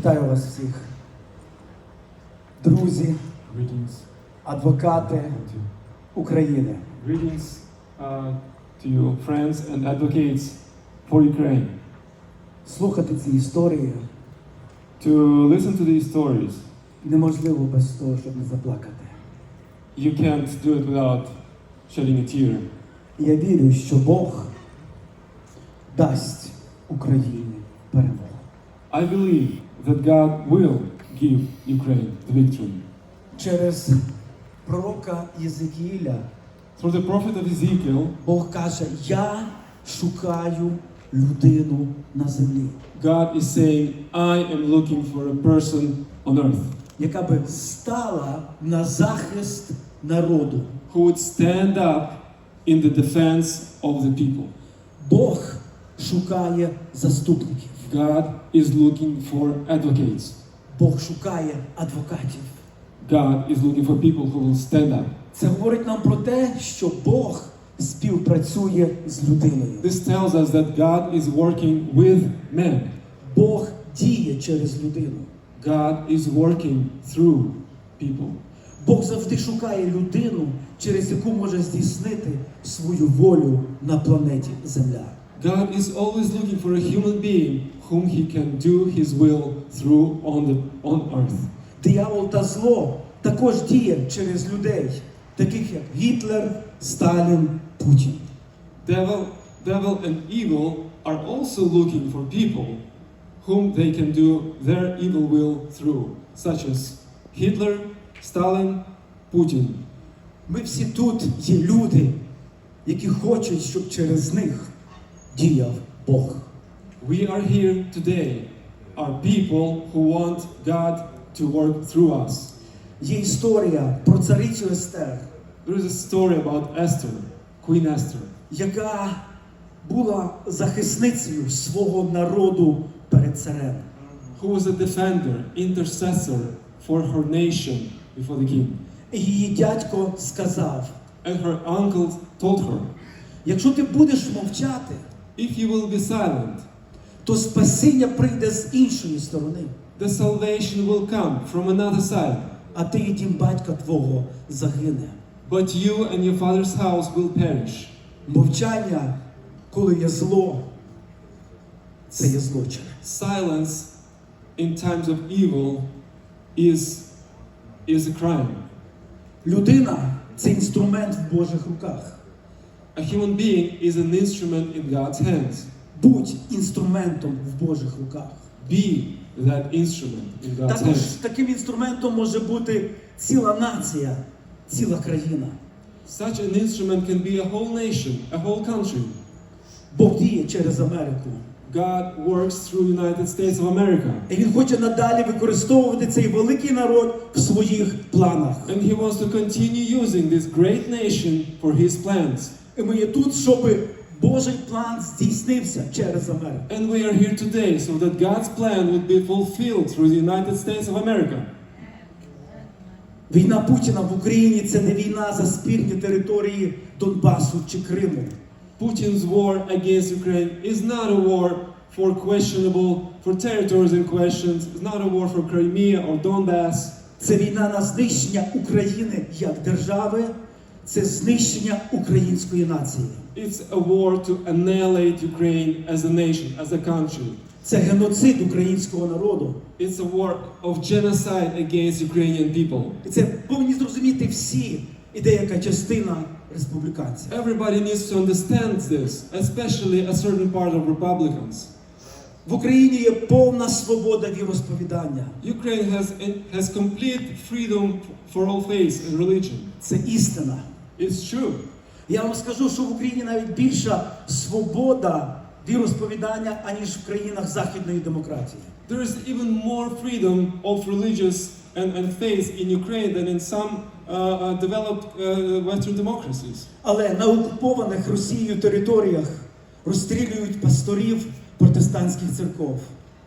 Вітаю вас всіх. Друзі, адвокати. України. Uh, to friends and advocates for Ukraine. Слухати ці історії To listen to these stories, неможливо без того, щоб не заплакати. you can't do it without shedding a tear. Я вірю, що Бог дасть Україні перемогу. I believe that God will give Ukraine the victory. Через пророка Єзекіїля Through the prophet of Ezekiel, Бог каже: Я шукаю людину на землі, God is saying, I am looking for a person on earth яка би стала на захист народу. who would stand up in the defense of the people. Бог шукає заступників. God is looking for advocates. Бог шукає адвокатів. God is looking for people who will stand up. Це говорить нам про те, що Бог співпрацює з людиною. This tells us that God is working with men. Бог діє через людину. God is working through people. Бог завжди шукає людину, через яку може здійснити свою волю на планеті Земля. God is always looking for a human being whom he can do his will through on the on earth. Диявол та зло також діє через людей, таких як Гітлер, Сталін, Путін. Devil, devil and evil are also looking for people whom they can do their evil will through, such as Hitler, Stalin, Putin. Ми всі тут є люди, які хочуть, щоб через них діяв Бог. We are here today are people who want God to work through us. Є історія про царицю Естер, There is a story about Esther, Queen Esther, яка була захисницею свого народу перед царем. who was a defender, intercessor for her nation before the king. І її дядько сказав: And her uncle told her, якщо ти будеш мовчати, If you will be silent, то спасіння прийде з іншої сторони, the salvation will come from another side. а ти і дім батька твого загине. But you and your father's house will perish. Мовчання, коли є зло, це є злочин. Silence in times of evil is, is a crime. Людина це інструмент в Божих руках. A human being is an instrument in God's hands. Будь інструментом в Божих руках. Be that instrument in God's Також hands. таким інструментом може бути ціла нація, ціла країна. Such an instrument can be a whole nation, a whole country. Бог діє через Америку. God works through United States of America. І він хоче надалі використовувати цей великий народ в своїх планах. And he wants to continue using this great nation for his plans. І ми є тут, щоб Божий план здійснився через Америку. And we are here today so that God's plan would be fulfilled through the United States of America. Війна Путіна в Україні це не війна за спірні території Донбасу чи Криму. Putin's war against Ukraine is not a war for questionable, for territories in questions. It's not a war for Crimea or Donbass. Це війна на знищення України як держави, це знищення української нації. It's a war to annihilate Ukraine as a nation, as a country. Це геноцид українського народу. It's a war of genocide against Ukrainian people. І це повинні зрозуміти всі і деяка частина республіканців. Everybody needs to understand this, especially a certain part of Republicans. В Україні є повна свобода віросповідання. Ukraine has, has complete freedom for all faiths and religion. Це істина. It's true. Я вам скажу, що в Україні навіть більша свобода віросповідання, аніж в країнах західної демократії. There is even more freedom of religious and, and faith in Ukraine than in some uh, uh, developed uh, Western democracies. Але на окупованих Росією територіях розстрілюють пасторів протестантських церков.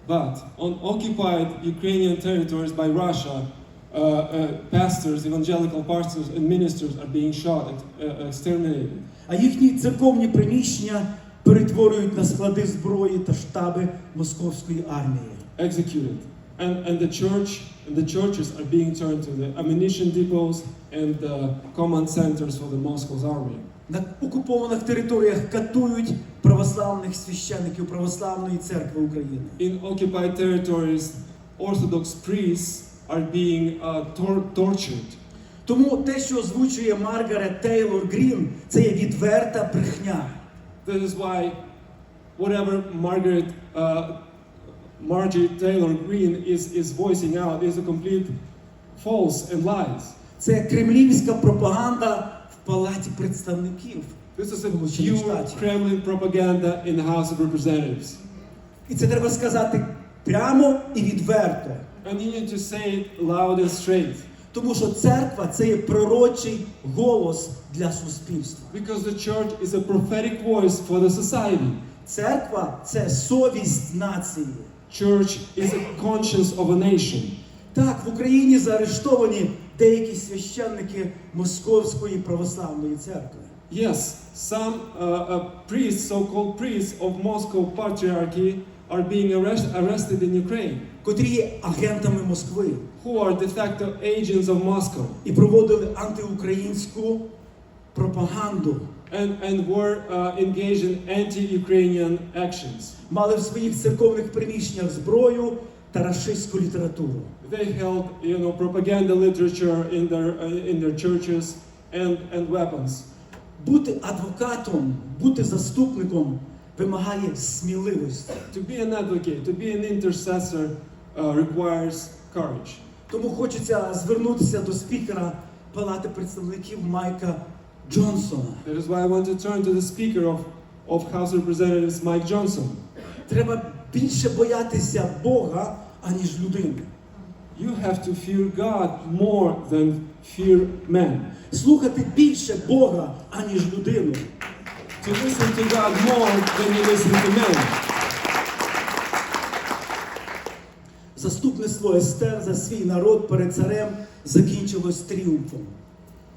But on occupied Ukrainian territories by Russia, uh, uh, pastors, evangelical pastors, and ministers are being shot and uh, exterminated. А їхні церковні приміщення перетворюють на склади зброї та штаби московської армії. executed. And, and the church and the churches are being turned to the ammunition depots and the command centers for the Moscow's army. На окупованих територіях катують православних священиків Православної церкви України. In occupied territories, Orthodox priests are being uh, tor- tortured. Тому те, що озвучує Маргарет Тейлор Грін, це є відверта брехня. That is why whatever Margaret uh, Marjorie Taylor Greene is, is voicing out is a complete false and lies. Це кремлівська пропаганда палаті представників. This is a Сполучених pure Kremlin propaganda in the House of Representatives. І це треба сказати прямо і відверто. And you need to say it loud and straight. Тому що церква це є пророчий голос для суспільства. Because the church is a prophetic voice for the society. Церква це совість нації. Church is a conscience of a nation. Так, в Україні заарештовані деякі священники Московської православної церкви. Yes, some uh, uh, priests, so-called priests of Moscow Patriarchy, are being arrest- arrested in Ukraine, котрі є агентами Москви who are de facto agents of Moscow і проводили антиукраїнську пропаганду, and, and were uh, engaged in anti-Ukrainian actions. мали в своїх церковних приміщеннях зброю та рашистську літературу. They held, you know, propaganda literature in their uh, in their churches and and weapons. Бути адвокатом, бути заступником вимагає сміливості. To be an advocate, to be an intercessor, uh, requires courage. Тому хочеться звернутися до спікера Палати представників Майка Джонсона. That is why I want to turn to the Speaker of of House of Representatives, Mike Johnson. Треба більше боятися Бога, аніж людини. You have to fear God more than fear man. Слухати більше Бога, аніж людину. To listen to God more than you listen to men. Заступництво Естер за свій народ перед царем закінчилось тріумфом.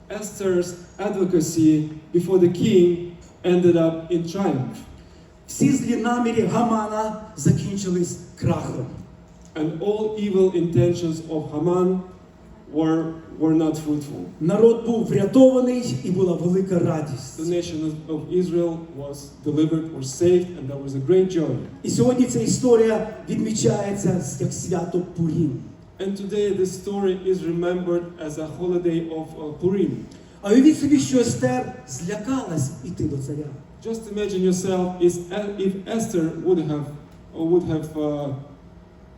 Esther's advocacy before the king ended up in triumph. Всі злі наміри Гамана закінчились крахом. And all evil intentions of Haman were, were not fruitful. Народ був врятований і була велика The радість. nation of- of Israel was delivered, was saved, and there was a great joy. І сьогодні ця історія відмічається як свято Пурім. And today this story is remembered as a holiday of uh, Purim. А уявіть собі, що Естер злякалась іти до царя. Just imagine yourself is if Esther would have or would have uh,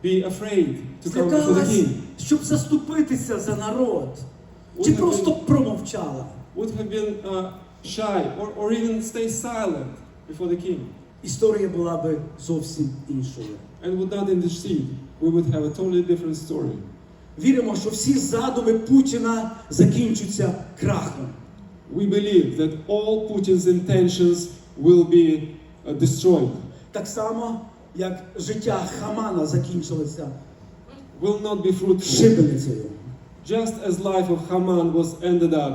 be afraid to come before the Злякалась, king. щоб заступитися за народ. Would Чи have просто been, промовчала. would have been uh, shy or, or even stay silent before the king Історія була би зовсім іншою. and would not intercede. We would have a totally different story. Віримо, що всі задуми Путіна закінчаться крахом. We believe that all Putin's intentions will be uh, destroyed, Так само, як життя Хамана закінчилося will not be fruitful. шибеницею. Just as life of Haman was ended up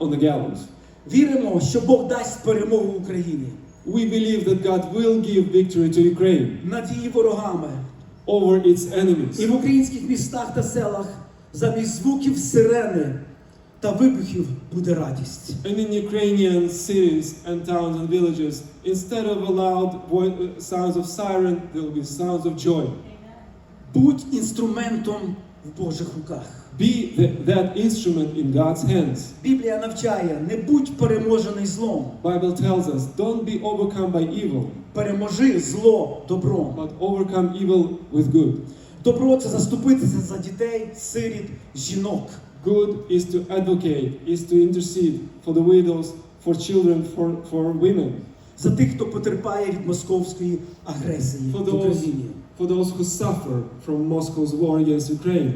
on the gallows. Віримо, що Бог дасть перемогу Україні We believe that God will give victory to Ukraine над її ворогами. over its enemies. І в українських містах та селах замість звуків сирени та вибухів буде радість. And in Ukrainian cities and towns and villages, instead of a loud uh, sounds of siren, there will be sounds of joy. Будь інструментом в Божих руках. Be the, that instrument in God's hands. Біблія навчає: не будь переможений злом, Bible tells us, don't be overcome by evil, переможи зло добром. but overcome evil with good. Добро це заступитися за дітей, сиріт, жінок. Good is to advocate, is to intercede for the widows, for children, for, for women, За тих, хто потерпає від московської агресії for в those, Україні. for those who suffer from Moscow's war against Ukraine.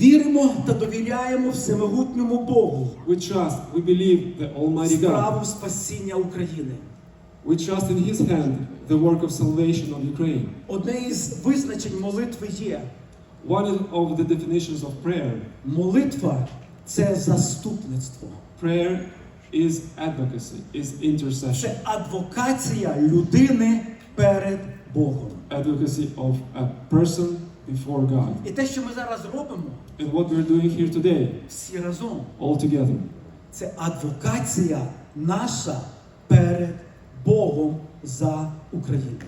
Віримо та довіряємо всемогутньому Богу We trust, we believe the Almighty God. справу спасіння України. We trust in His hand the work of salvation of Ukraine. Одне із визначень молитви є: One of the definitions of prayer, молитва це заступництво, prayer is advocacy, is intercession, це адвокація людини перед Богом. advocacy of a person before God. І те, що ми зараз робимо, And what we're doing here today, всі разом, all together, це адвокація наша перед Богом за Україну.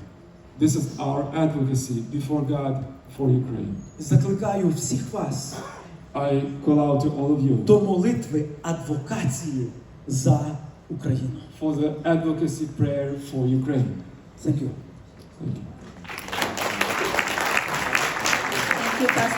this is our advocacy before God for Ukraine. Закликаю всіх вас I call out to all of you до молитви адвокації за Україну. for the advocacy prayer for Ukraine. Thank you. Thank you. Thank you, Pastor.